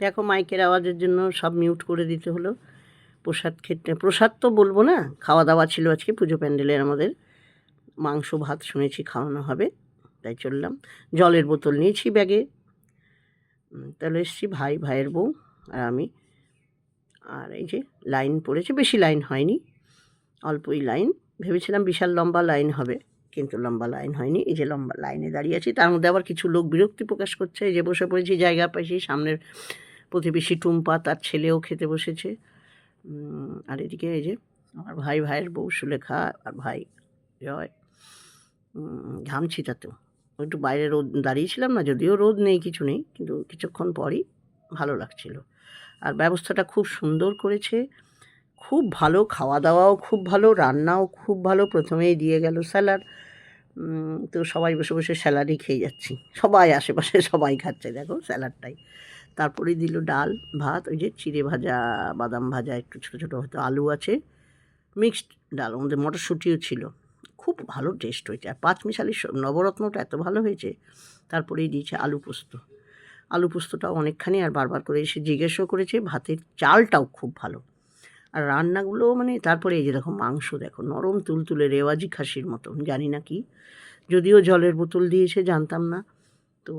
দেখো মাইকের আওয়াজের জন্য সব মিউট করে দিতে হলো। প্রসাদ খেতে প্রসাদ তো বলব না খাওয়া দাওয়া ছিল আজকে, পুজো প্যান্ডেলের আমাদের। মাংস, ভাত শুনেছি খাওয়ানো হবে, তাই চললাম। জলের বোতল নিয়েছি ব্যাগে। তাহলে এসেছি ভাই, ভাইয়ের বউ আর আমি। আর এই যে লাইন পড়েছে, বেশি লাইন হয়নি, অল্পই লাইন। ভেবেছিলাম বিশাল লম্বা লাইন হবে, কিন্তু লম্বা লাইন হয়নি। এই যে লম্বা লাইনে দাঁড়িয়ে আছি, তার মধ্যে আবার কিছু লোক বিরক্তি প্রকাশ করছে, এই যে বসে পড়েছি জায়গা পাইছি, সামনের প্রতিবেশী টুম্পা তার ছেলেও খেতে বসেছে। আর এদিকে এই যে আমার ভাই, ভাইয়ের বউ সুলেখা আর ভাই জয়। ঘামছি তাতেও। একটু বাইরে রোদ, দাঁড়িয়েছিলাম না, যদিও রোদ নেই, কিছু নেই, কিন্তু কিছুক্ষণ পরই ভালো লাগছিল। আর ব্যবস্থাটা খুব সুন্দর করেছে। খুব ভালো খাওয়া দাওয়াও খুব ভালো, রান্নাও খুব ভালো, প্রথমেই দিয়ে গেল স্যালাড। তো সবাই বসে বসে স্যালাডই খেয়ে যাচ্ছি। সবাই আশেপাশে সবাই খাচ্ছে, দেখো স্যালাডটাই। তারপরেই দিল ডাল, ভাত, ওই যে চিড়ে ভাজা, বাদাম ভাজা, একটু ছোটো ছোটো হয়তো আলু আছে। মিক্সড ডাল মধ্যে মটরশুঁটিও ছিল। খুব ভালো টেস্ট হয়েছে। আর পাঁচ মিশালি নবরত্নটা এত ভালো হয়েছে তারপরেই দিয়েছে আলু পোস্ত। আলু পোস্তটাও অনেকখানি আর বারবার করে এসে জিজ্ঞেসও করেছে, ভাতের চালটাও খুব ভালো। আর রান্নাগুলো মানে তারপরে এই যে দেখো মাংস দেখো, নরম তুলতুলে রেওয়াজি খাসির মতো জানি না কি। যদিও জলের বোতল দিয়েছে, জানতাম না। তো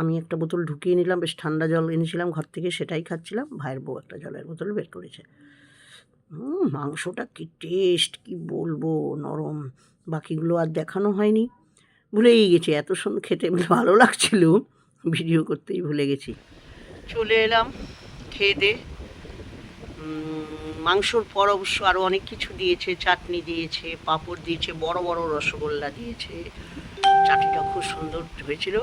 আমি একটা বোতল ঢুকিয়ে নিলাম, বেশ ঠান্ডা জল এনেছিলাম ঘর থেকে, সেটাই খাচ্ছিলাম। ভাইয়ের বউ একটা জলের বোতল বের করেছে। মাংসটা কি টেস্ট, কি বলব, নরম। বাকিগুলো আর দেখানো হয়নি। ভুলেই গেছি, এত সুন্দর খেতে ভালো লাগছিল। ভিডিও করতেই ভুলে গেছি। চলে এলাম, খেয়ে দে। মাংসর পর অবশ্য আরও অনেক কিছু দিয়েছে, চাটনি দিয়েছে, পাঁপড় দিয়েছে, বড় বড় রসগোল্লা দিয়েছে। চাটনিটা খুব সুন্দর হয়েছিল।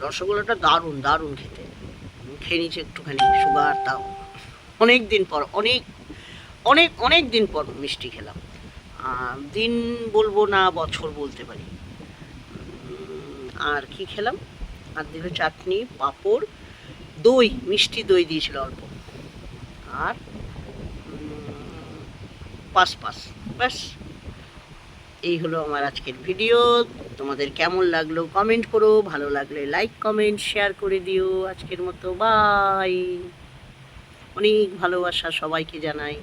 রসগোল্লাটা দারুণ দারুণ খেতে। খেয়ে নিচ্ছে একটুখানি সুগার, তাও অনেক দিন পর, অনেক অনেক অনেক দিন পর মিষ্টি খেলাম। দিন বলব না, বছর বলতে পারি। আর কি খেলাম? আর দিল চাটনি, পাঁপড়, দই, মিষ্টি দই দিয়েছিল অল্প। আর পাস পাস। ব্যাস। এই হলো আমার আজকের ভিডিও। তোমাদের কেমন লাগল কমেন্ট করো। ভালো লাগলে লাইক কমেন্ট শেয়ার করে দিও। আজকের মতো বাই অনেক ভালোবাসা সবাইকে জানাই।